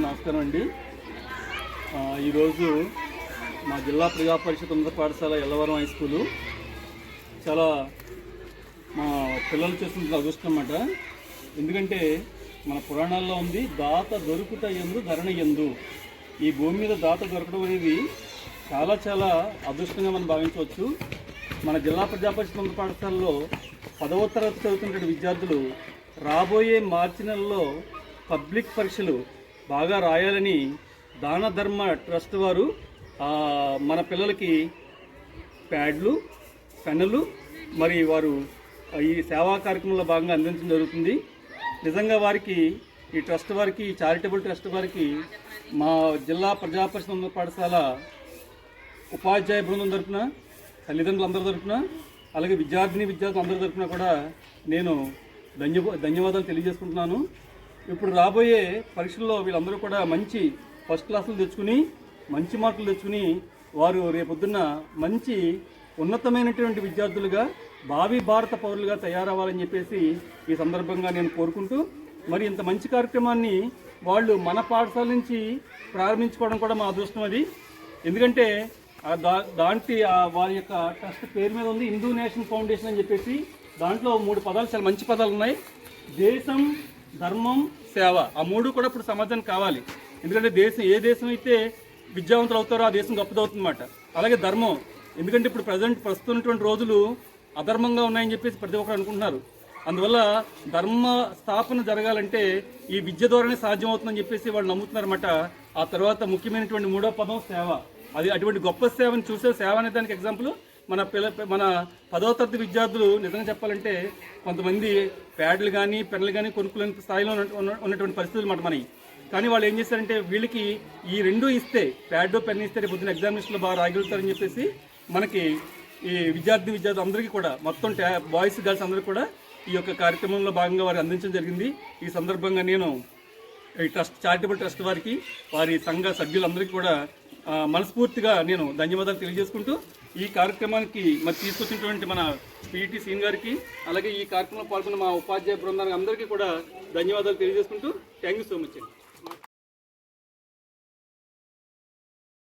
నమస్కారం అండి. ఈరోజు మా జిల్లా ప్రజా పరిషత్ ఉన్నత పాఠశాల ఎల్లవరం హై స్కూలు. చాలా మా పిల్లలు చేస్తున్న అదృష్టం అన్నమాట. ఎందుకంటే మన పురాణాల్లో ఉంది దాత దొరుకుట ఎందు ధరణ ఎందు ఈ భూమి మీద దాత దొరకడం అనేది చాలా చాలా అదృష్టంగా మనం భావించవచ్చు. మన జిల్లా ప్రజా పరిషత్ ఉన్నత పాఠశాలలో పదవ తరగతి చదువుతున్న విద్యార్థులు రాబోయే మార్చి నెలలో పబ్లిక్ పరీక్షలు బాగా రాయాలని దాన ధర్మ ట్రస్ట్ వారు మన పిల్లలకి ప్యాడ్లు పెన్నులు మరి వారు ఈ సేవా కార్యక్రమంలో భాగంగా అందించడం జరుగుతుంది. నిజంగా వారికి ఈ ట్రస్ట్ వారికి చారిటబుల్ ట్రస్ట్ వారికి మా జిల్లా ప్రజా పాఠశాల ఉపాధ్యాయ బృందం తరపున తల్లిదండ్రులందరి తరఫున అలాగే విద్యార్థిని విద్యార్థులు అందరి తరఫున కూడా నేను ధన్య ధన్యవాదాలు తెలియజేసుకుంటున్నాను. ఇప్పుడు రాబోయే పరీక్షల్లో వీళ్ళందరూ కూడా మంచి ఫస్ట్ క్లాసులు తెచ్చుకుని మంచి మార్కులు తెచ్చుకుని వారు రేపొద్దున్న మంచి ఉన్నతమైనటువంటి విద్యార్థులుగా భావి భారత పౌరులుగా తయారవ్వాలని చెప్పేసి ఈ సందర్భంగా నేను కోరుకుంటూ మరి ఇంత మంచి కార్యక్రమాన్ని వాళ్ళు మన పాఠశాల నుంచి ప్రారంభించుకోవడం కూడా మా అదృష్టం అది. ఎందుకంటే ఆ దా దాంట్లో ఆ వారి యొక్క ట్రస్ట్ పేరు మీద ఉంది హిందూ నేషన్ ఫౌండేషన్ అని చెప్పేసి దాంట్లో మూడు పదాలు చాలా మంచి పదాలు ఉన్నాయి. దేశం ధర్మం సేవ. ఆ మూడు కూడా ఇప్పుడు సమాధానం కావాలి. ఎందుకంటే దేశం ఏ దేశం అయితే విద్యావంతులు అవుతారో ఆ దేశం గొప్పదవుతుందన్నమాట. అలాగే ధర్మం. ఎందుకంటే ఇప్పుడు ప్రజెంట్ ప్రస్తుతం ఉన్నటువంటి రోజులు అధర్మంగా ఉన్నాయని చెప్పేసి ప్రతి ఒక్కరు అనుకుంటున్నారు. అందువల్ల ధర్మ స్థాపన జరగాలంటే ఈ విద్య ద్వారానే సాధ్యమవుతుందని చెప్పేసి వాళ్ళు నమ్ముతున్నారన్నమాట. ఆ తర్వాత ముఖ్యమైనటువంటి మూడో పదం సేవ. అది అటువంటి గొప్ప సేవను చూసే సేవ అనే దానికి ఎగ్జాంపుల్ మన పిల్ల మన పదవ తరగతి విద్యార్థులు నిజంగా చెప్పాలంటే కొంతమంది ప్యాడ్లు కానీ పెన్నులు కానీ కొనుక్కునే స్థాయిలో ఉన్నటువంటి పరిస్థితులు మాట మనకి కానీ వాళ్ళు ఏం చేస్తారంటే వీళ్ళకి ఈ రెండు ఇస్తే ప్యాడ్ పెన్ ఇస్తే రేపు పొద్దున్న ఎగ్జామినేషన్లో బాగా రాగలుగుతారని చెప్పేసి మనకి ఈ విద్యార్థి విద్యార్థులు అందరికీ కూడా మొత్తం ట్యా బాయ్స్ గర్ల్స్ అందరికీ కూడా ఈ యొక్క కార్యక్రమంలో భాగంగా వారు అందించడం జరిగింది. ఈ సందర్భంగా నేను ఈ ట్రస్ట్ చారిటబుల్ ట్రస్ట్ వారికి వారి సంఘ సభ్యులందరికీ కూడా మనస్ఫూర్తిగా నేను ధన్యవాదాలు తెలియజేసుకుంటూ ఈ కార్యక్రమానికి మరి తీసుకొచ్చినటువంటి మన పీఈటీ సీన్ గారికి అలాగే ఈ కార్యక్రమంలో పాల్గొన్న మా ఉపాధ్యాయ బృందానికి అందరికీ కూడా ధన్యవాదాలు తెలియజేసుకుంటూ థ్యాంక్ యూ సో మచ్ అండి.